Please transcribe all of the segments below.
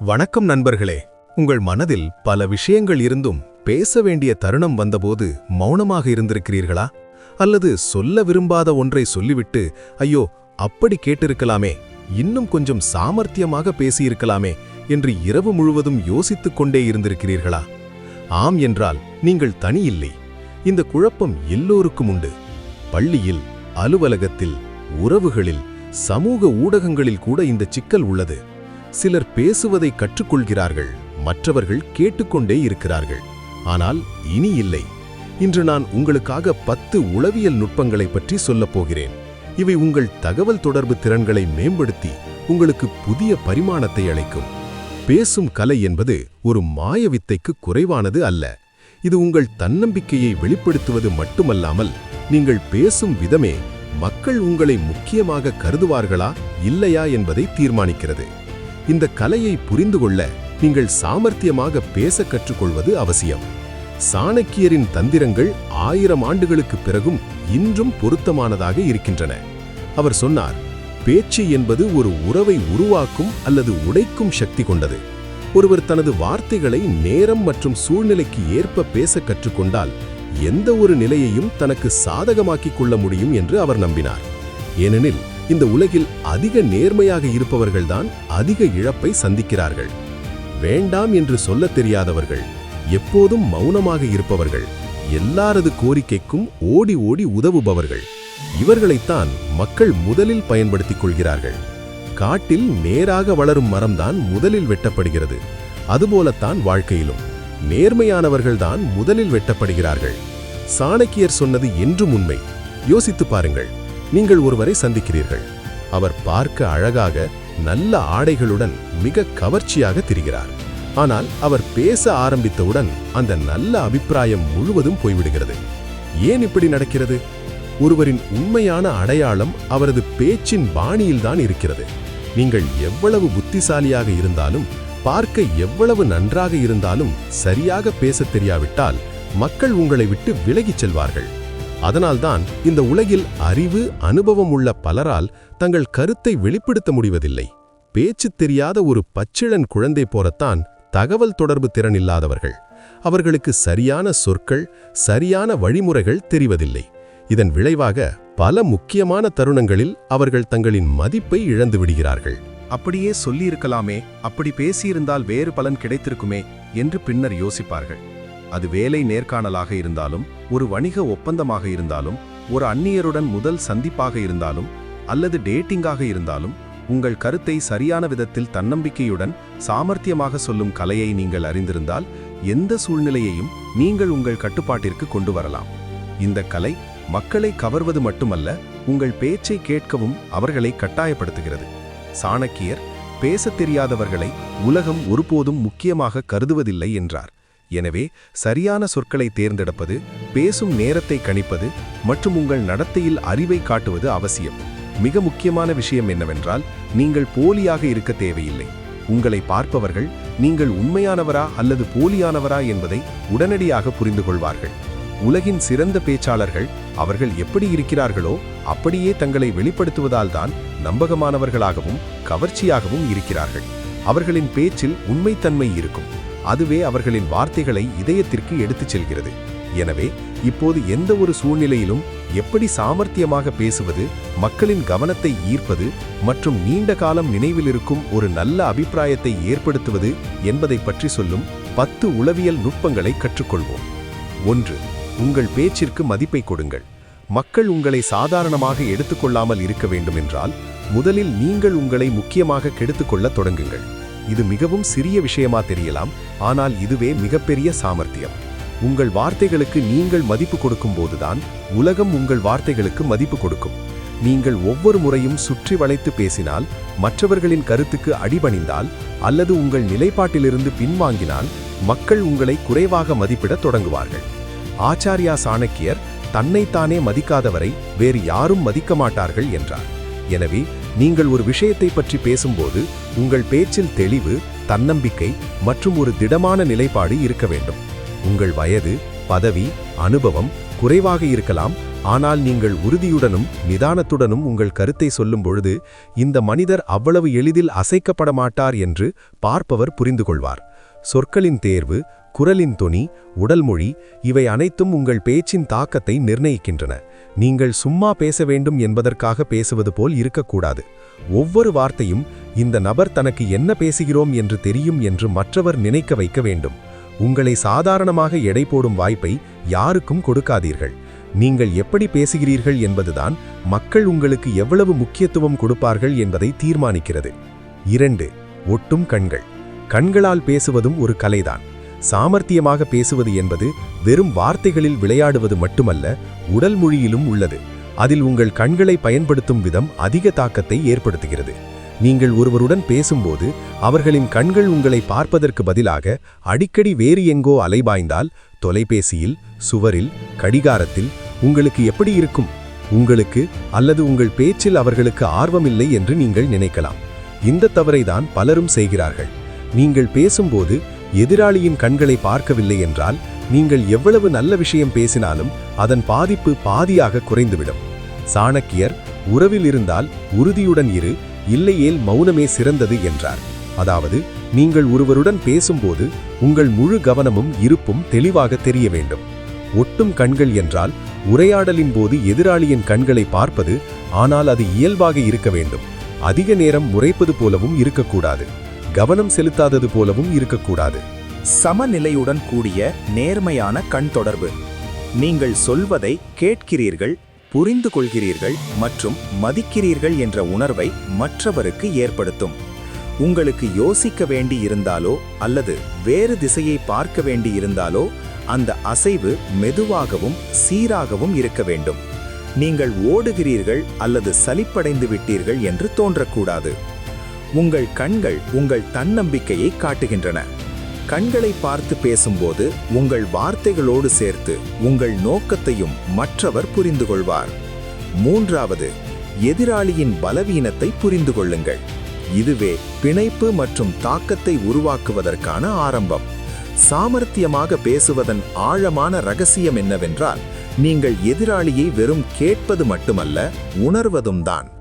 வணக்கம் நண்பர்களே. உங்கள் மனதில் பல விஷயங்கள் இருந்தும் பேச வேண்டிய தருணம் வந்தபோது மௌனமாக இருந்திருக்கிறீர்களா? அல்லது சொல்ல விரும்பாத ஒன்றை சொல்லிவிட்டு ஐயோ அப்படி கேட்டிருக்கலாமே இன்னும் கொஞ்சம் சாமர்த்தியமாக பேசியிருக்கலாமே என்று இரவு முழுவதும் யோசித்துக் கொண்டே இருந்திருக்கிறீர்களா? ஆம் என்றால் நீங்கள் தனியில்லை. இந்த குழப்பம் எல்லோருக்கும் உண்டு. பள்ளியில் அலுவலகத்தில் உறவுகளில் சமூக ஊடகங்களில் கூட இந்த சிக்கல் உள்ளது. சிலர் பேசுவதை கற்றுக்கொள்கிறார்கள் மற்றவர்கள் கேட்டுக்கொண்டே இருக்கிறார்கள். ஆனால் இனி இல்லை. இன்று நான் உங்களுக்காக பத்து உளவியல் நுட்பங்களை பற்றி சொல்லப் போகிறேன். இவை உங்கள் தகவல் தொடர்பு திறன்களை மேம்படுத்தி உங்களுக்கு புதிய பரிமாணத்தை அளிக்கும். பேசும் கலை என்பது ஒரு மாயவித்தைக்கு குறைவானது அல்ல. இது உங்கள் தன்னம்பிக்கையை வெளிப்படுத்துவது மட்டுமல்லாமல் நீங்கள் பேசும் விதமே மக்கள் உங்களை முக்கியமாக கருதுவார்களா இல்லையா என்பதை தீர்மானிக்கிறது. இந்த கலையை புரிந்து கொள்ள நீங்கள் சாமர்த்தியமாக பேச கற்றுக்கொள்வது அவசியம். சாணக்கியரின் தந்திரங்கள் ஆயிரம் ஆண்டுகளுக்கு பிறகும் இன்றும் பொருத்தமானதாக இருக்கின்றன. அவர் சொன்னார் பேச்சு என்பது ஒரு உறவை உருவாக்கும் அல்லது உடைக்கும் சக்தி கொண்டது. ஒருவர் தனது வார்த்தைகளை நேரம் மற்றும் சூழ்நிலைக்கு ஏற்ப பேச கற்றுக்கொண்டால் எந்த ஒரு நிலையையும் தனக்கு சாதகமாக்கிக் கொள்ள முடியும் என்று அவர் நம்பினார். ஏனெனில் இந்த உலகில் அதிக நேர்மையாக இருப்பவர்கள்தான் அதிக இழப்பை சந்திக்கிறார்கள். வேண்டாம் என்று சொல்லத் தெரியாதவர்கள் எப்போதும் மௌனமாக இருப்பவர்கள் எல்லாரது கோரிக்கைக்கும் ஓடி ஓடி உதவுபவர்கள். இவர்களைத்தான் மக்கள் முதலில் பயன்படுத்திக் கொள்கிறார்கள். காட்டில் நேராக வளரும் மரம்தான் முதலில் வெட்டப்படுகிறது. அதுபோலத்தான் வாழ்க்கையிலும் நேர்மையானவர்கள்தான் முதலில் வெட்டப்படுகிறார்கள். சாணக்கியர் சொன்னது என்றும் உண்மை. யோசித்துப் பாருங்கள். நீங்கள் ஒருவரை சந்திக்கிறீர்கள். அவர் பார்க்க அழகாக நல்ல ஆடைகளுடன் மிக கவர்ச்சியாக திரிகிறார். ஆனால் அவர் பேச ஆரம்பித்தவுடன் அந்த நல்ல அபிப்பிராயம் முழுவதும் போய்விடுகிறது. ஏன் இப்படி நடக்கிறது? ஒருவரின் உண்மையான அடையாளம் அவரது பேச்சின் பாணியில்தான் இருக்கிறது. நீங்கள் எவ்வளவு புத்திசாலியாக இருந்தாலும் பார்க்க எவ்வளவு நன்றாக இருந்தாலும் சரியாக பேசத் தெரியாவிட்டால் மக்கள் உங்களை விட்டு விலகிச் செல்வார்கள். அதனால்தான் இந்த உலகில் அறிவு அனுபவம் உள்ள பலரால் தங்கள் கருத்தை வெளிப்படுத்த முடிவதில்லை. பேச்சு தெரியாத ஒரு பச்சிளன் குழந்தை போலத்தான் தகவல் தொடர்பு திறன் இல்லாதவர்கள். அவர்களுக்கு சரியான சொற்கள் சரியான வழிமுறைகள் தெரிவதில்லை. இதன் விளைவாக பல முக்கியமான தருணங்களில் அவர்கள் தங்களின் மதிப்பை இழந்து விடுகிறார்கள். அப்படியே சொல்லியிருக்கலாமே அப்படி பேசியிருந்தால் வேறு பலன் கிடைத்திருக்குமே என்று பின்னர் யோசிப்பார்கள். அது வேலை நேர்காணலாக இருந்தாலும் ஒரு வணிக ஒப்பந்தமாக இருந்தாலும் ஒரு அந்நியருடன் முதல் சந்திப்பாக இருந்தாலும் அல்லது டேட்டிங்காக இருந்தாலும் உங்கள் கருத்தை சரியான விதத்தில் தன்னம்பிக்கையுடன் சாமர்த்தியமாக சொல்லும் கலையை நீங்கள் அறிந்திருந்தால் எந்த சூழ்நிலையையும் நீங்கள் உங்கள் கட்டுப்பாட்டிற்கு கொண்டு வரலாம். இந்த கலை மக்களை கவர்வது மட்டுமல்ல உங்கள் பேச்சை கேட்கவும் அவர்களை கட்டாயப்படுத்துகிறது. சாணக்கியர் பேசத் தெரியாதவர்களை உலகம் ஒருபோதும் முக்கியமாக கருதுவதில்லை என்றார். எனவே சரியான சொற்களை தேர்ந்தெடுப்பது பேசும் நேரத்தை கணிப்பது மற்றும் உங்கள் நடத்தையில் அறிவை காட்டுவது அவசியம். மிக முக்கியமான விஷயம் என்னவென்றால் நீங்கள் போலியாக இருக்க தேவையில்லை. உங்களை பார்ப்பவர்கள் நீங்கள் உண்மையானவரா அல்லது போலியானவரா என்பதை உடனடியாக புரிந்து கொள்வார்கள். உலகின் சிறந்த பேச்சாளர்கள் அவர்கள் எப்படி இருக்கிறார்களோ அப்படியே தங்களை வெளிப்படுத்துவதால் தான் நம்பகமானவர்களாகவும் கவர்ச்சியாகவும் இருக்கிறார்கள். அவர்களின் பேச்சில் உண்மைத்தன்மை இருக்கும். அதுவே அவர்களின் வார்த்தைகளை இதயத்திற்கு எடுத்துச் செல்கிறது. எனவே இப்போது எந்த ஒரு சூழ்நிலையிலும் எப்படி சாமர்த்தியமாக பேசுவது மக்களின் கவனத்தை ஈர்ப்பது மற்றும் நீண்ட காலம் நினைவில் இருக்கும் ஒரு நல்ல அபிப்பிராயத்தை ஏற்படுத்துவது என்பதை பற்றி சொல்லும் பத்து உளவியல் நுட்பங்களை கற்றுக்கொள்வோம். ஒன்று உங்கள் பேச்சிற்கு மதிப்பை கொடுங்கள். மக்கள் உங்களை சாதாரணமாக எடுத்துக்கொள்ளாமல் இருக்க வேண்டுமென்றால் முதலில் நீங்கள் உங்களை முக்கியமாக கெடுத்துக்கொள்ளத் தொடங்குங்கள். இது மிகவும் சிறிய விஷயமா தெரியலாம் ஆனால் இதுவே மிகப்பெரிய சாமர்த்தியம். உங்கள் வார்த்தைகளுக்கு நீங்கள் மதிப்பு கொடுக்கும் போதுதான் உலகம் உங்கள் வார்த்தைகளுக்கு மதிப்பு கொடுக்கும். நீங்கள் ஒவ்வொரு முறையும் சுற்றி வளைத்து பேசினால் மற்றவர்களின் கருத்துக்கு அடிபணிந்தால் அல்லது உங்கள் நிலைப்பாட்டிலிருந்து பின்வாங்கினால் மக்கள் உங்களை குறைவாக மதிப்பிடத் தொடங்குவார்கள். ஆச்சாரியா சாணக்கியர் தன்னைத்தானே மதிக்காதவரை வேறு யாரும் மதிக்க மாட்டார்கள் என்றார். எனவே நீங்கள் ஒரு விஷயத்தை பற்றி பேசும்போது உங்கள் பேச்சில் தெளிவு தன்னம்பிக்கை மற்றும் ஒரு திடமான நிலைப்பாடு இருக்க வேண்டும். உங்கள் வயது பதவி அனுபவம் குறைவாக இருக்கலாம் ஆனால் நீங்கள் உறுதியுடனும் நிதானத்துடனும் உங்கள் கருத்தை சொல்லும் பொழுது இந்த மனிதர் அவ்வளவு எளிதில் அசைக்கப்பட மாட்டார் என்று பார்ப்பவர் புரிந்து கொள்வார் சொற்களின் தேர்வு குரலின் தொனி உடல்மொழி இவை அனைத்தும் உங்கள் பேச்சின் தாக்கத்தை நிர்ணயிக்கின்றன. நீங்கள் சும்மா பேச வேண்டும் என்பதற்காக பேசுவது போல் இருக்கக்கூடாது. ஒவ்வொரு வார்த்தையும் இந்த நபர் தனக்கு என்ன பேசுகிறோம் என்று தெரியும் என்று மற்றவர் நினைக்க வைக்க வேண்டும். உங்களை சாதாரணமாக எடை போடும் வாய்ப்பை யாருக்கும் கொடுக்காதீர்கள். நீங்கள் எப்படி பேசுகிறீர்கள் என்பதுதான் மக்கள் உங்களுக்கு எவ்வளவு முக்கியத்துவம் கொடுப்பார்கள் என்பதை தீர்மானிக்கிறது. இரண்டு ஒட்டும் கண்கள். கண்களால் பேசுவதும் ஒரு கலைதான். சாமர்த்தியமாக பேசுவது என்பது வெறும் வார்த்தைகளில் விளையாடுவது மட்டுமல்ல உடல் மொழியிலும் உள்ளது. அதில் உங்கள் கண்களை பயன்படுத்தும் விதம் அதிக தாக்கத்தை ஏற்படுத்துகிறது. நீங்கள் ஒருவருடன் பேசும்போது அவர்களின் கண்கள் உங்களை பார்ப்பதற்கு பதிலாக அடிக்கடி வேறு எங்கோ அலைபாய்ந்தால் தொலைபேசியில் சுவரில் கடிகாரத்தில் உங்களுக்கு எப்படி இருக்கும்? உங்களுக்கு அல்லது உங்கள் பேச்சில் அவர்களுக்கு ஆர்வமில்லை என்று நீங்கள் நினைக்கலாம். இந்த தவறைதான் பலரும் செய்கிறார்கள். நீங்கள் பேசும்போது எதிராளியின் கண்களை பார்க்கவில்லை என்றால் நீங்கள் எவ்வளவு நல்ல விஷயம் பேசினாலும் அதன் பாதிப்பு பாதியாக குறைந்துவிடும். சாணக்கியர் உறவில் இருந்தால் உறுதியுடன் இரு இல்லையேல் மௌனமே சிறந்தது என்றார். அதாவது நீங்கள் ஒருவருடன் பேசும்போது உங்கள் முழு கவனமும் இருப்பும் தெளிவாக தெரிய வேண்டும். ஒட்டும் கண்கள் என்றால் உரையாடலின் போது எதிராளியின் கண்களை பார்ப்பது ஆனால் அது இயல்பாக இருக்க வேண்டும். அதிக நேரம் முறைப்பது போலவும் இருக்கக்கூடாது. கவனம் செலுத்தாதது போலவும் இருக்கக்கூடாது. சமநிலையுடன் கூடிய நேர்மையான கண் தொடர்பு. நீங்கள் சொல்வதை கேட்கிறீர்கள் புரிந்து கொள்கிறீர்கள் மற்றும் மதிக்கிறீர்கள் என்ற உணர்வை மற்றவருக்கு ஏற்படுத்தும். உங்களுக்கு யோசிக்க வேண்டி இருந்தாலோ அல்லது வேறு திசையை பார்க்க வேண்டி இருந்தாலோ அந்த அசைவு மெதுவாகவும் சீராகவும் இருக்க வேண்டும். நீங்கள் ஓடுகிறீர்கள் அல்லது சலிப்படைந்து விட்டீர்கள் என்று தோன்றக்கூடாது. உங்கள் கண்கள் உங்கள் தன்னம்பிக்கையை காட்டுகின்றன. கண்களை பார்த்து பேசும்போது உங்கள் வார்த்தைகளோடு சேர்த்து உங்கள் நோக்கத்தையும் மற்றவர் புரிந்து கொள்வார் மூன்றாவது எதிராளியின் பலவீனத்தை புரிந்து கொள்ளுங்கள் இதுவே பிணைப்பு மற்றும் தாக்கத்தை உருவாக்குவதற்கான ஆரம்பம். சாமர்த்தியமாக பேசுவதன் ஆழமான ரகசியம் என்னவென்றால் நீங்கள் எதிராளியை வெறும் கேட்பது மட்டுமல்ல உணர்வதும் தான்.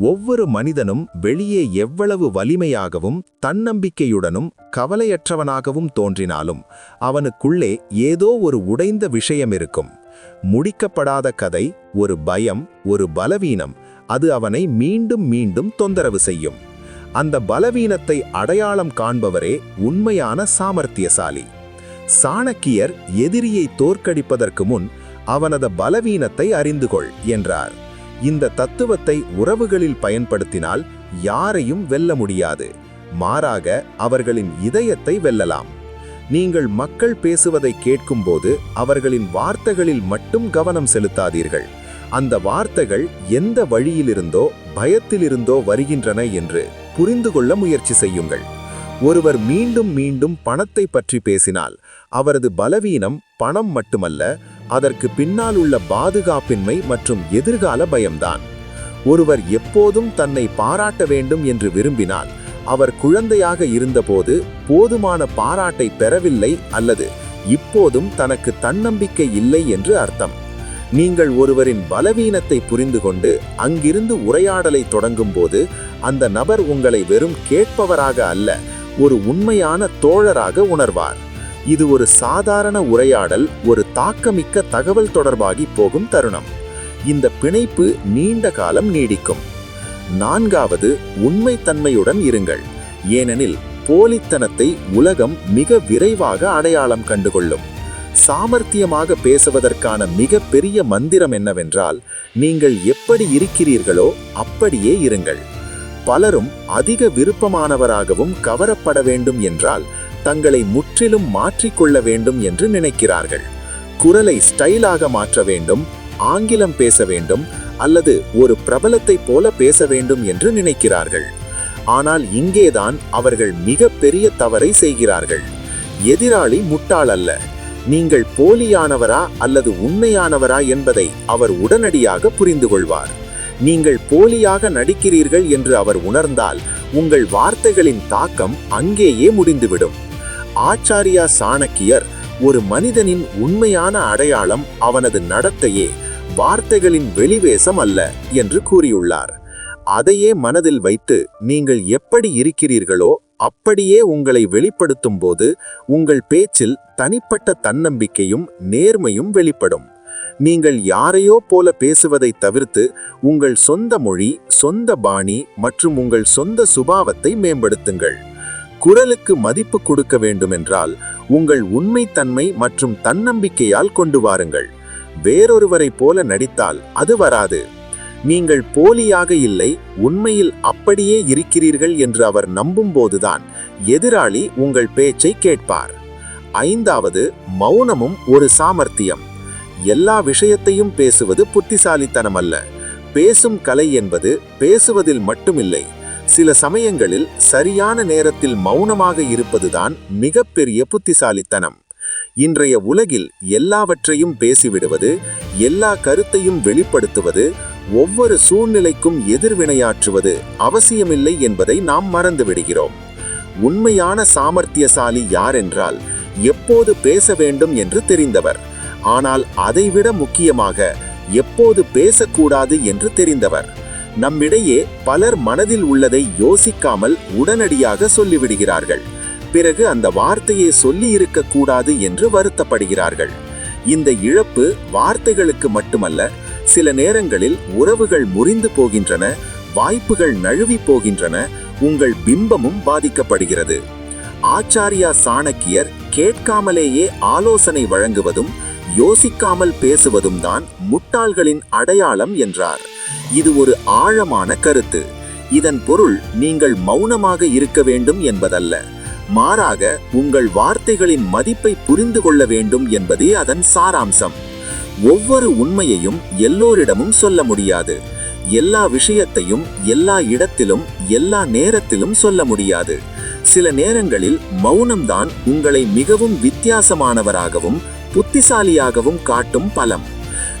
ஒவ்வொரு மனிதனும் வெளியே எவ்வளவு வலிமையாகவும் தன்னம்பிக்கையுடனும் கவலையற்றவனாகவும் தோன்றினாலும் அவனுக்குள்ளே ஏதோ ஒரு உடைந்த விஷயம் இருக்கும். முடிக்கப்படாத கதை ஒரு பயம் ஒரு பலவீனம் அது அவனை மீண்டும் மீண்டும் தொந்தரவு செய்யும். அந்த பலவீனத்தை அடையாளம் காண்பவரே உண்மையான சாமர்த்தியசாலி. சாணக்கியர் எதிரியை தோற்கடிப்பதற்கு முன் அவனது பலவீனத்தை அறிந்து கொள் என்றார். இந்த தத்துவத்தை உறவுகளில் பயன்படுத்தினால் யாரையும் வெல்ல முடியாது. மாறாக அவர்களின் இதயத்தை வெல்லலாம். நீங்கள் மக்கள் பேசுவதை கேட்கும்போது அவர்களின் வார்த்தைகளில் மட்டும் கவனம் செலுத்தாதீர்கள். அந்த வார்த்தைகள் எந்த வழியிலிருந்தோ பயத்திலிருந்தோ வருகின்றன என்று புரிந்து கொள்ள முயற்சி செய்யுங்கள். ஒருவர் மீண்டும் மீண்டும் பணத்தை பற்றி பேசினால் அவரது பலவீனம் பணம் மட்டுமல்ல அதற்கு பின்னால் உள்ள பாதுகாப்பின்மை மற்றும் எதிர்கால பயம்தான். ஒருவர் எப்போதும் தன்னை பாராட்ட வேண்டும் என்று விரும்பினால் அவர் குழந்தையாக இருந்தபோது போதுமான பாராட்டை பெறவில்லை அல்லது இப்போதும் தனக்கு தன்னம்பிக்கை இல்லை என்று அர்த்தம். நீங்கள் ஒருவரின் பலவீனத்தை புரிந்து கொண்டு அங்கிருந்து உரையாடலை தொடங்கும்போது அந்த நபர் உங்களை வெறும் கேட்பவராக அல்ல ஒரு உண்மையான தோழராக உணர்வார். இது ஒரு சாதாரண உரையாடல் ஒரு தாக்கமிக்க தகவல் தொடர்பாகி போகும் தருணம். இந்த பிணைப்பு நீண்ட காலம் நீடிக்கும். நான்காவது உண்மைத்தன்மையுடன் இருங்கள். ஏனெனில் போலித்தனத்தை உலகம் மிக விரைவாக அடையாளம் கண்டுகொள்ளும். சாமர்த்தியமாக பேசுவதற்கான மிக பெரிய மந்திரம் என்னவென்றால் நீங்கள் எப்படி இருக்கிறீர்களோ அப்படியே இருங்கள். பலரும் அதிக விருப்பமானவராகவும் கவரப்பட வேண்டும் என்றால் தங்களை முற்றிலும் மாற்றிக்கொள்ள வேண்டும் என்று நினைக்கிறார்கள். குரலை ஸ்டைலாக மாற்ற வேண்டும் ஆங்கிலம் பேச வேண்டும் அல்லது ஒரு பிரபலத்தைப் போல பேச வேண்டும் என்று நினைக்கிறார்கள். ஆனால் இங்கேதான் அவர்கள் மிக பெரிய தவறை செய்கிறார்கள். எதிராளி முட்டாள் அல்ல. நீங்கள் போலியானவரா அல்லது உண்மையானவரா என்பதை அவர் உடனடியாக புரிந்து கொள்வார். நீங்கள் போலியாக நடிக்கிறீர்கள் என்று அவர் உணர்ந்தால் உங்கள் வார்த்தைகளின் தாக்கம் அங்கேயே முடிந்துவிடும். ஆச்சாரியா சாணக்கியர் ஒரு மனிதனின் உண்மையான அடையாளம் அவனது நடத்தையே வார்த்தைகளின் வெளிவேசம் அல்ல என்று கூறியுள்ளார். அதையே மனதில் வைத்து நீங்கள் எப்படி இருக்கிறீர்களோ அப்படியே உங்களை வெளிப்படுத்தும் போது உங்கள் பேச்சில் தனிப்பட்ட தன்னம்பிக்கையும் நேர்மையும் வெளிப்படும். நீங்கள் யாரையோ போல பேசுவதை தவிர்த்து உங்கள் சொந்த மொழி சொந்த பாணி மற்றும் உங்கள் சொந்த சுபாவத்தை மேம்படுத்துங்கள். குரலுக்கு மதிப்பு கொடுக்க வேண்டுமென்றால் உங்கள் உண்மைத்தன்மை மற்றும் தன்னம்பிக்கையால் கொண்டு வாருங்கள். வேறொருவரைப் போல நடித்தால் அது வராது. நீங்கள் போலியாக இல்லை உண்மையில் அப்படியே இருக்கிறீர்கள் என்று அவர் நம்பும்போதுதான் எதிராளி உங்கள் பேச்சை கேட்பார். ஐந்தாவது மௌனமும் ஒரு சாமர்த்தியம். எல்லா விஷயத்தையும் பேசுவது புத்திசாலித்தனம் அல்ல பேசும் கலை என்பது பேசுவதில் மட்டுமில்லை. சில சமயங்களில் சரியான நேரத்தில் மௌனமாக இருப்பதுதான் மிகப்பெரிய புத்திசாலித்தனம். இன்றைய உலகில் எல்லாவற்றையும் பேசிவிடுவது எல்லா கருத்தையும் வெளிப்படுத்துவது ஒவ்வொரு சூழ்நிலைக்கும் எதிர்வினையாற்றுவது அவசியமில்லை என்பதை நாம் மறந்துவிடுகிறோம். உண்மையான சாமர்த்தியசாலி யார் என்றால் எப்போது பேச வேண்டும் என்று தெரிந்தவர். ஆனால் அதைவிட முக்கியமாக எப்போது பேசக்கூடாது என்று தெரிந்தவர். நம்மிடையே பலர் மனதில் உள்ளதை யோசிக்காமல் உடனடியாக சொல்லிவிடுகிறார்கள். பிறகு அந்த வார்த்தையை சொல்லி இருக்கக்கூடாது என்று வருத்தப்படுகிறார்கள். இந்த இழப்பு வார்த்தைகளுக்கு மட்டுமல்ல சில நேரங்களில் உறவுகள் முறிந்து போகின்றன வாய்ப்புகள் நழுவி போகின்றன உங்கள் பிம்பமும் பாதிக்கப்படுகிறது. ஆச்சாரியா சாணக்கியர் கேட்காமலேயே ஆலோசனை வழங்குவதும் யோசிக்காமல் பேசுவதும் தான் முட்டாள்களின் அடையாளம் என்றார். இது ஒரு ஆழமான கருத்து. இதன் பொருள் நீங்கள் மௌனமாக இருக்க வேண்டும் என்பதல்ல. மாறாக உங்கள் வார்த்தைகளின் மதிப்பை புரிந்து கொள்ள வேண்டும் என்பதே அதன் சாராம்சம். ஒவ்வொரு உண்மையையும் எல்லோரிடமும் சொல்ல முடியாது. எல்லா விஷயத்தையும் எல்லா இடத்திலும் எல்லா நேரத்திலும் சொல்ல முடியாது. சில நேரங்களில் மௌனம்தான் உங்களை மிகவும் வித்தியாசமானவராகவும் புத்திசாலியாகவும் காட்டும் பலம்.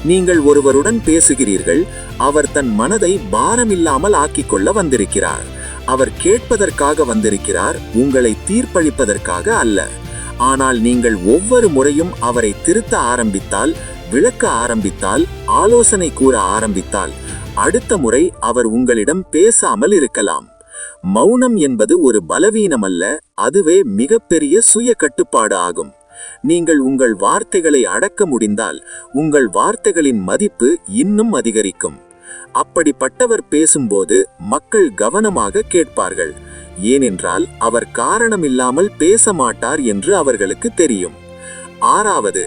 நீங்கள் ஒருவருடன் பேசுகிறீர்கள் அவர் தன் மனதை பாரமில்லாமல் ஆக்கிக்கொள்ள வந்திருக்கிறார். அவர் கேட்பதற்காக வந்திருக்கிறார் உங்களை தீர்ப்பளிப்பதற்காக அல்ல. ஆனால் நீங்கள் ஒவ்வொரு முறையும் அவரை திருத்த ஆரம்பித்தால் விளக்க ஆரம்பித்தால் ஆலோசனை கூற ஆரம்பித்தால் அடுத்த முறை அவர் உங்களிடம் பேசாமல் இருக்கலாம். மௌனம் என்பது ஒரு பலவீனம் அல்ல அதுவே மிகப்பெரிய சுய கட்டுப்பாடு ஆகும். நீங்கள் உங்கள் வார்த்தைகளை அடக்க முடிந்தால் உங்கள் வார்த்தைகளின் மதிப்பு இன்னும் அதிகரிக்கும். அப்படிப்பட்டவர் பேசும்போது மக்கள் கவனமாக கேட்பார்கள். ஏனென்றால் அவர் காரணமில்லாமல் பேச மாட்டார் என்று அவர்களுக்கு தெரியும். ஆறாவது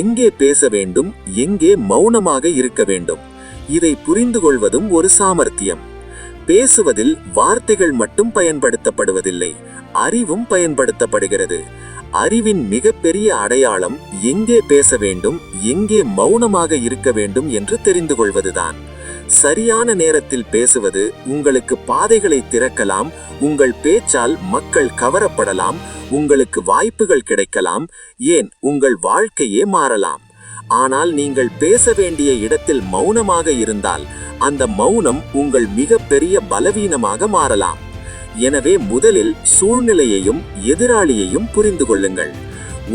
எங்கே பேச வேண்டும் எங்கே மௌனமாக இருக்க வேண்டும்? இதை புரிந்து கொள்வதும் ஒரு சாமர்த்தியம். பேசுவதில் வார்த்தைகள் மட்டும் பயன்படுத்தப்படுவதில்லை அறிவும் பயன்படுத்தப்படுகிறது. அறிவின் மிகப்பெரிய அடையாளம் எங்கே பேச வேண்டும் எங்கே மௌனமாக இருக்க வேண்டும் என்று தெரிந்து கொள்வதுதான். சரியான நேரத்தில் பேசுவது உங்களுக்கு பாதைகளை திறக்கலாம் உங்கள் பேச்சால் மக்கள் கவரப்படலாம் உங்களுக்கு வாய்ப்புகள் கிடைக்கலாம் ஏன் உங்கள் வாழ்க்கையே மாறலாம். ஆனால் நீங்கள் பேச வேண்டிய இடத்தில் மௌனமாக இருந்தால் அந்த மௌனம் உங்கள் மிகப்பெரிய பலவீனமாக மாறலாம். எனவே முதலில் சூழ்நிலையையும் எதிராளியையும் புரிந்து கொள்ளுங்கள்.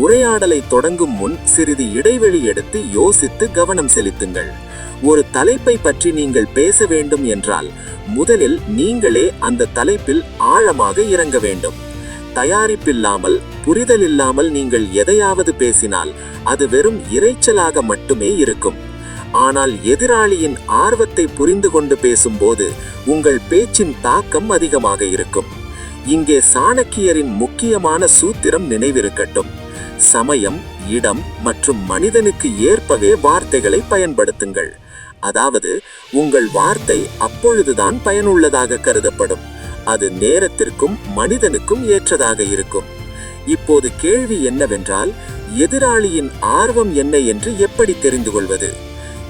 உரையாடலை தொடங்கும் முன் சிறிது இடைவெளி எடுத்து யோசித்து கவனம் செலுத்துங்கள். ஒரு தலைப்பை பற்றி நீங்கள் பேச வேண்டும் என்றால் முதலில் நீங்களே அந்த தலைப்பில் ஆழமாக இறங்க வேண்டும். தயாரிப்பில்லாமல் புரிதல் இல்லாமல் நீங்கள் எதையாவது பேசினால் அது வெறும் இரைச்சலாக மட்டுமே இருக்கும். ஆனால் எதிராளியின் ஆர்வத்தை புரிந்து கொண்டு பேசும்போது உங்கள் பேச்சின் தாக்கம் அதிகமாக இருக்கும். இங்கே சாணக்கியரின் முக்கியமான சூத்திரம் நினைவிருக்கட்டும். சமயம் இடம் மற்றும் மனிதனுக்கு ஏற்பவே வார்த்தைகளை பயன்படுத்துங்கள். அதாவது உங்கள் வார்த்தை அப்பொழுதுதான் பயனுள்ளதாக கருதப்படும். அது நேரத்திற்கும் மனிதனுக்கும் ஏற்றதாக இருக்கும். இப்போது கேள்வி என்னவென்றால் எதிராளியின் ஆர்வம் என்ன என்று எப்படி தெரிந்து கொள்வது?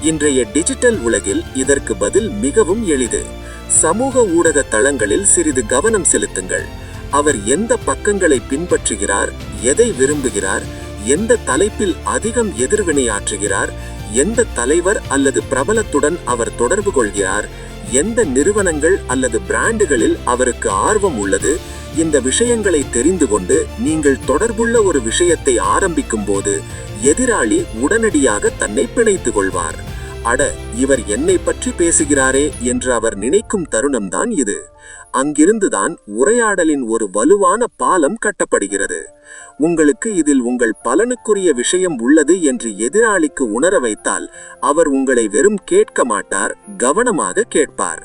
இன்றைய டிஜிட்டல் உலகில் இதற்கு பதில் மிகவும் எளிது. சமூக ஊடக தளங்களில் சிறிது கவனம் செலுத்துங்கள். அவர் எந்த பக்கங்களை பின்பற்றுகிறார் எதை விரும்புகிறார் எந்த தலைப்பில் அதிகம் எதிர்வினையாற்றுகிறார் எந்த தலைவர் அல்லது பிரபலத்துடன் அவர் தொடர்பு கொள்கிறார் எந்த நிறுவனங்கள் அல்லது பிராண்டுகளில் அவருக்கு ஆர்வம் உள்ளது இந்த விஷயங்களை தெரிந்து கொண்டு நீங்கள் தொடர்புள்ள ஒரு விஷயத்தை ஆரம்பிக்கும் போது எதிராளி உடனடியாக தன்னை பிணைத்துக் கொள்வார். அட இவர் என்னை பற்றி பேசுகிறாரே என்று அவர் நினைக்கும் தருணம்தான் இது. அங்கிருந்துதான் உரையாடலின் ஒரு வலுவான பாலம் கட்டப்படுகிறது. உங்களுக்கு இதில் உங்கள் பலனுக்குரிய விஷயம் உள்ளது என்று எதிராளிக்கு உணர வைத்தால் அவர் உங்களை வெறும் கேட்க மாட்டார் கவனமாக கேட்பார்.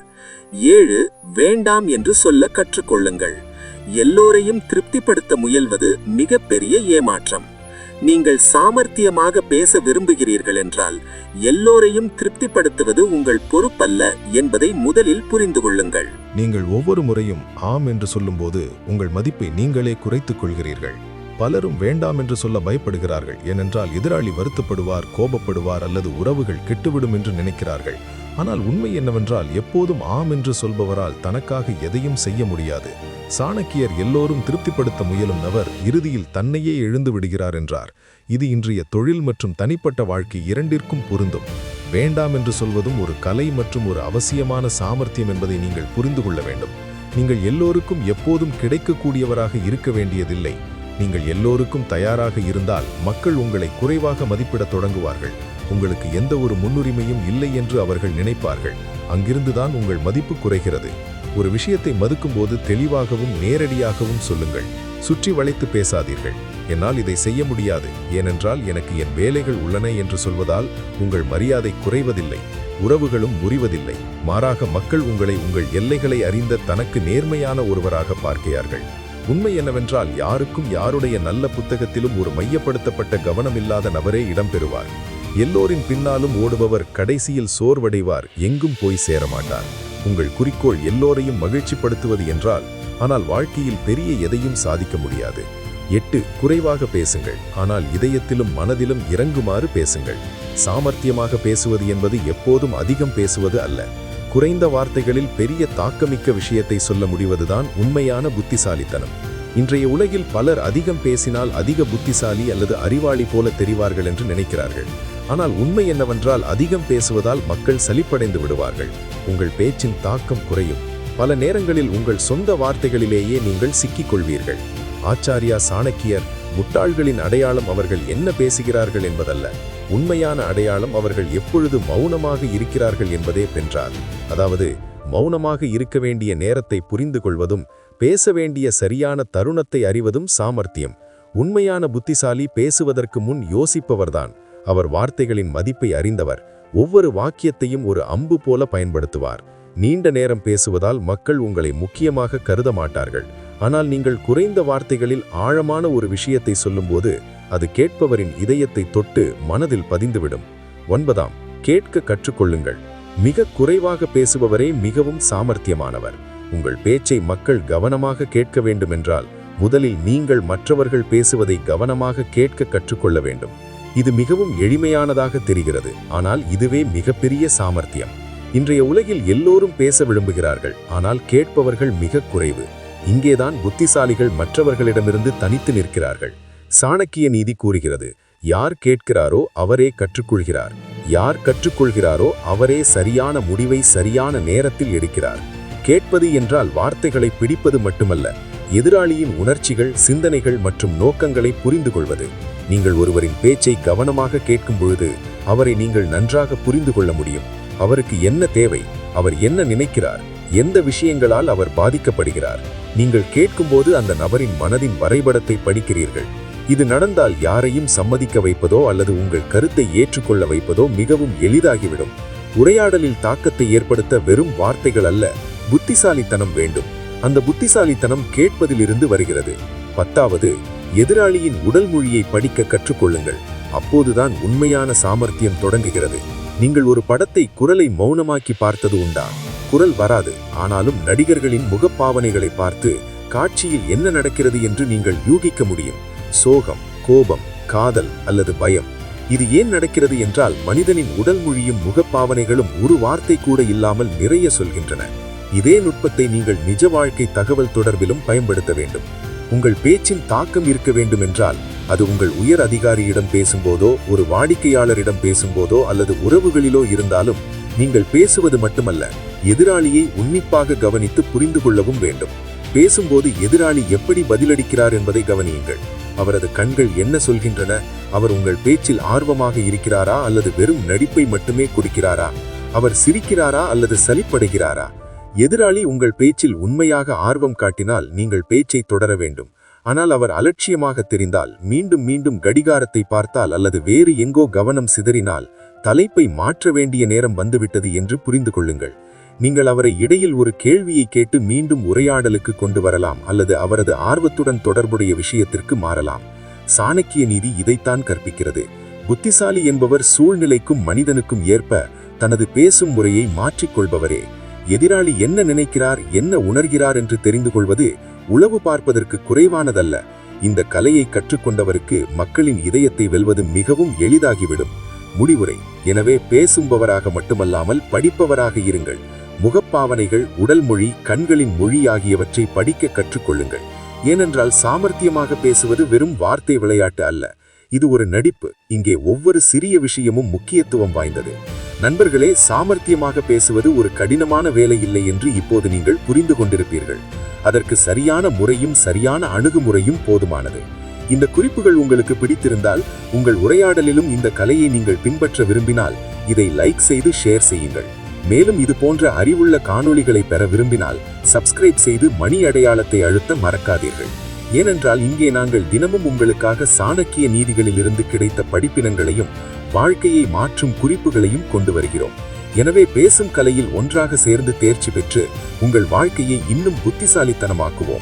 ஏழு வேண்டாம் என்று சொல்ல கற்றுக்கொள்ளுங்கள். எல்லோரையும் திருப்திப்படுத்த முயல்வது மிகப்பெரிய ஏமாற்றம். நீங்கள் சாமர்த்தியமாக பேச விரும்புகிறீர்கள் என்றால் எல்லோரையும் திருப்திப்படுத்துவது உங்கள் பொறுப்பல்ல என்பதை முதலில் புரிந்து கொள்ளுங்கள். நீங்கள் ஒவ்வொரு முறையும் ஆம் என்று சொல்லும்போது உங்கள் மதிப்பை நீங்களே குறைத்துக் கொள்கிறீர்கள். பலரும் வேண்டாம் என்று சொல்ல பயப்படுகிறார்கள். ஏனென்றால் எதிராளி வருத்தப்படுவார் கோபப்படுவார் அல்லது உறவுகள் கெட்டுவிடும் என்று நினைக்கிறார்கள். ஆனால் உண்மை என்னவென்றால் எப்போதும் ஆம் என்று சொல்பவரால் தனக்காக எதையும் செய்ய முடியாது. சாணக்கியர் எல்லோரும் திருப்திப்படுத்த முயலும் நபர் இறுதியில் தன்னையே எழுந்து விடுகிறார் என்றார். இது இன்றைய தொழில் மற்றும் தனிப்பட்ட வாழ்க்கை இரண்டிற்கும் பொருந்தும். வேண்டாம் என்று சொல்வதும் ஒரு கலை மற்றும் ஒரு அவசியமான சாமர்த்தியம் என்பதை நீங்கள் புரிந்து கொள்ள வேண்டும். நீங்கள் எல்லோருக்கும் எப்போதும் கிடைக்கக்கூடியவராக இருக்க வேண்டியதில்லை. நீங்கள் எல்லோருக்கும் தயாராக இருந்தால் மக்கள் உங்களை குறைவாக மதிப்பிடத் தொடங்குவார்கள். உங்களுக்கு எந்த ஒரு முன்னுரிமையும் இல்லை என்று அவர்கள் நினைப்பார்கள். அங்கிருந்துதான் உங்கள் மதிப்பு குறைகிறது. ஒரு விஷயத்தை மதுக்கும்போது தெளிவாகவும் நேரடியாகவும் சொல்லுங்கள். சுற்றி வளைத்து பேசாதீர்கள். என்னால் இதை செய்ய முடியாது. ஏனென்றால் எனக்கு என் வேலைகள் உள்ளன என்று சொல்வதால் உங்கள் மரியாதை குறைவதில்லை. உறவுகளும் முறிவதில்லை. மாறாக மக்கள் உங்களை உங்கள் எல்லைகளை அறிந்த தனக்கு நேர்மையான ஒருவராக பார்க்கிறார்கள். உண்மை என்னவென்றால் யாருக்கும் யாருடைய நல்ல புத்தகத்திலும் ஒரு மையப்படுத்தப்பட்ட கவனமில்லாத நபரே இடம்பெறுவார். எல்லோரின் பின்னாலும் ஓடுபவர் கடைசியில் சோர்வடைவார் எங்கும் போய் சேரமாட்டார். உங்கள் குறிக்கோள் எல்லோரையும் மகிழ்ச்சிப்படுத்துவது என்றால் ஆனால் வாழ்க்கையில் பெரிய எதையும் சாதிக்க முடியாது. எட்டு குறைவாக பேசுங்கள் ஆனால் இதயத்திலும் மனதிலும் இறங்குமாறு பேசுங்கள். சாமர்த்தியமாக பேசுவது என்பது எப்போதும் அதிகம் பேசுவது அல்ல. குறைந்த வார்த்தைகளில் பெரிய தாக்கமிக்க விஷயத்தை சொல்ல முடிவதுதான் உண்மையான புத்திசாலித்தனம். இன்றைய உலகில் பலர் அதிகம் பேசினால் அதிக புத்திசாலி அல்லது அறிவாளி போல தெரிவார்கள் என்று நினைக்கிறார்கள். ஆனால் உண்மை என்னவென்றால் அதிகம் பேசுவதால் மக்கள் சலிப்படைந்து விடுவார்கள். உங்கள் பேச்சின் தாக்கம் குறையும். பல நேரங்களில் உங்கள் சொந்த வார்த்தைகளிலேயே நீங்கள் சிக்கிக் கொள்வீர்கள் ஆச்சாரியா சாணக்கியர் முட்டாள்களின் அடையாளம் அவர்கள் என்ன பேசுகிறார்கள் என்பதல்ல. உண்மையான அடையாளம் அவர்கள் எப்பொழுது மௌனமாக இருக்கிறார்கள் என்பதே பென்றார். அதாவது மௌனமாக இருக்க வேண்டிய நேரத்தை புரிந்து கொள்வதும் பேச வேண்டிய சரியான தருணத்தை அறிவதும் சாமர்த்தியம். உண்மையான புத்திசாலி பேசுவதற்கு முன் யோசிப்பவர்தான். அவர் வார்த்தைகளின் மதிப்பை அறிந்தவர். ஒவ்வொரு வாக்கியத்தையும் ஒரு அம்பு போல பயன்படுத்துவார். நீண்ட நேரம் பேசுவதால் மக்கள் உங்களை முக்கியமாக கருத மாட்டார்கள். ஆனால் நீங்கள் குறைந்த வார்த்தைகளில் ஆழமான ஒரு விஷயத்தை சொல்லும்போது அது கேட்பவரின் இதயத்தை தொட்டு மனதில் பதிந்துவிடும். ஒன்பதாம் கேட்க கற்றுக்கொள்ளுங்கள். மிக குறைவாக பேசுபவரே மிகவும் சாமர்த்தியமானவர். உங்கள் பேச்சை மக்கள் கவனமாக கேட்க வேண்டுமென்றால் முதலில் நீங்கள் மற்றவர்கள் பேசுவதை கவனமாக கேட்க கற்றுக்கொள்ள வேண்டும். இது மிகவும் எளிமையானதாக தெரிகிறது ஆனால் இதுவே மிகப்பெரிய சாமர்த்தியம். இன்றைய உலகில் எல்லோரும் பேச விரும்புகிறார்கள் ஆனால் கேட்பவர்கள் மிக குறைவு. இங்கேதான் புத்திசாலிகள் மற்றவர்களிடமிருந்து தனித்து நிற்கிறார்கள். சாணக்கிய நீதி கூறுகிறது. யார் கேட்கிறாரோ அவரே கற்றுக்கொள்கிறார். யார் கற்றுக்கொள்கிறாரோ அவரே சரியான முடிவை சரியான நேரத்தில் எடுக்கிறார். கேட்பது என்றால் வார்த்தைகளை பிடிப்பது மட்டுமல்ல. எதிராளியின் உணர்ச்சிகள் சிந்தனைகள் மற்றும் நோக்கங்களை புரிந்து கொள்வது நீங்கள் ஒருவரின் பேச்சை கவனமாக கேட்கும் பொழுது அவரை நீங்கள் நன்றாக புரிந்து கொள்ள முடியும். அவருக்கு என்ன தேவை? அவர் என்ன நினைக்கிறார்? எந்த விஷயங்களால் அவர் பாதிக்கப்படுகிறார்? நீங்கள் கேட்கும்போது அந்த நபரின் மனதின் வரைபடத்தை படிக்கிறீர்கள். இது நடந்தால் யாரையும் சம்மதிக்க வைப்பதோ அல்லது உங்கள் கருத்தை ஏற்றுக்கொள்ள வைப்பதோ மிகவும் எளிதாகிவிடும். உரையாடலில் தாக்கத்தை ஏற்படுத்த வெறும் வார்த்தைகள் அல்ல புத்திசாலித்தனம் வேண்டும். அந்த புத்திசாலித்தனம் கேட்பதிலிருந்து வருகிறது. பத்தாவது எதிராளியின் உடல் மொழியை படிக்க கற்றுக்கொள்ளுங்கள். அப்போதுதான் உண்மையான சாமர்த்தியம் தொடங்குகிறது. நீங்கள் ஒரு படத்தை குரலை மௌனமாக்கி பார்த்தது உண்டா? குரல் வராது. ஆனாலும் நடிகர்களின் முகப்பாவனைகளை பார்த்து காட்சியில் என்ன நடக்கிறது என்று நீங்கள் யூகிக்க முடியும். சோகம் கோபம் காதல் அல்லது பயம். இது ஏன் நடக்கிறது என்றால் மனிதனின் உடல் மொழியும் முகப்பாவனைகளும் ஒரு வார்த்தை கூட இல்லாமல் நிறைய சொல்கின்றன. இதே நுட்பத்தை நீங்கள் நிஜ வாழ்க்கை தகவல் தொடர்பிலும் பயன்படுத்த வேண்டும். உங்கள் பேச்சின் தாக்கம் இருக்க வேண்டும் என்றால் அது உங்கள் உயர் அதிகாரியிடம் பேசும்போதோ ஒரு வாடிக்கையாளரிடம் பேசும்போதோ அல்லது உறவுகளிலோ இருந்தாலும் நீங்கள் பேசுவது மட்டுமல்ல எதிராளியை உன்னிப்பாக கவனித்து புரிந்து கொள்ளவும் வேண்டும். பேசும்போது எதிராளி எப்படி பதிலளிக்கிறார் என்பதை கவனியுங்கள். அவரது கண்கள் என்ன சொல்கின்றன? அவர் உங்கள் பேச்சில் ஆர்வமாக இருக்கிறாரா அல்லது வெறும் நடிப்பை மட்டுமே கொடுக்கிறாரா? அவர் சிரிக்கிறாரா அல்லது சலிப்படைகிறாரா? எதிராளி உங்கள் பேச்சில் உண்மையாக ஆர்வம் காட்டினால் நீங்கள் பேச்சை தொடர வேண்டும். ஆனால் அவர் அலட்சியமாக தெரிந்தால் மீண்டும் மீண்டும் கடிகாரத்தை பார்த்தால் அல்லது வேறு எங்கோ கவனம் சிதறினால் தலைப்பை மாற்ற வேண்டிய நேரம் வந்துவிட்டது என்று புரிந்து கொள்ளுங்கள். நீங்கள் அவரை இடையில் ஒரு கேள்வியை கேட்டு மீண்டும் உரையாடலுக்கு கொண்டு வரலாம் அல்லது அவரது ஆர்வத்துடன் தொடர்புடைய விஷயத்திற்கு மாறலாம். சாணக்கிய நீதி இதைத்தான் கற்பிக்கிறது. புத்திசாலி என்பவர் சூழ்நிலைக்கும் மனிதனுக்கும் ஏற்ப தனது பேசும் முறையை மாற்றிக்கொள்பவரே எதிராளி என்ன நினைக்கிறார் என்ன உணர்கிறார் என்று தெரிந்து கொள்வது உளவு பார்ப்பதற்கு குறைவானதல்ல. இந்த கலையை கற்றுக்கொண்டவருக்கு மக்களின் இதயத்தை வெல்வது மிகவும் எளிதாகிவிடும். முடிவுரை. எனவே பேசும்பவராக மட்டுமல்லாமல் படிப்பவராக இருங்கள். முகப்பாவனைகள் உடல் மொழி கண்களின் மொழி ஆகியவற்றை படிக்க கற்றுக்கொள்ளுங்கள். ஏனென்றால் சாமர்த்தியமாக பேசுவது வெறும் வார்த்தை விளையாட்டு அல்ல. இது ஒரு நடிப்பு. இங்கே ஒவ்வொரு சிறிய விஷயமும் முக்கியத்துவம் வாய்ந்தது. நண்பர்களே சாமர்த்தியமாக பேசுவது ஒரு கடினமான வேலை இல்லை என்று இப்போது நீங்கள் புரிந்து கொண்டிருப்பீர்கள். அதற்கு சரியான முறையும் சரியான அணுகுமுறையும் போதுமானது. இந்த குறிப்புகள் உங்களுக்கு பிடித்திருந்தால் உங்கள் உரையாடலிலும் இந்த கலையை நீங்கள் பின்பற்ற விரும்பினால் இதை லைக் செய்து ஷேர் செய்யுங்கள். மேலும் இது போன்ற அறிவுள்ள காணொளிகளை பெற விரும்பினால் சப்ஸ்கிரைப் செய்து மணி அடையாளத்தை அழுத்த மறக்காதீர்கள். ஏனென்றால் இங்கே நாங்கள் தினமும் உங்களுக்காக சாணக்கிய நீதிகளிலிருந்து கிடைத்த படிப்பினங்களையும் வாழ்க்கையை மாற்றும் குறிப்புகளையும் கொண்டு வருகிறோம். எனவே பேசும் கலையில் ஒன்றாக சேர்ந்து தேர்ச்சி பெற்று உங்கள் வாழ்க்கையை இன்னும் புத்திசாலித்தனமாக்குவோம்.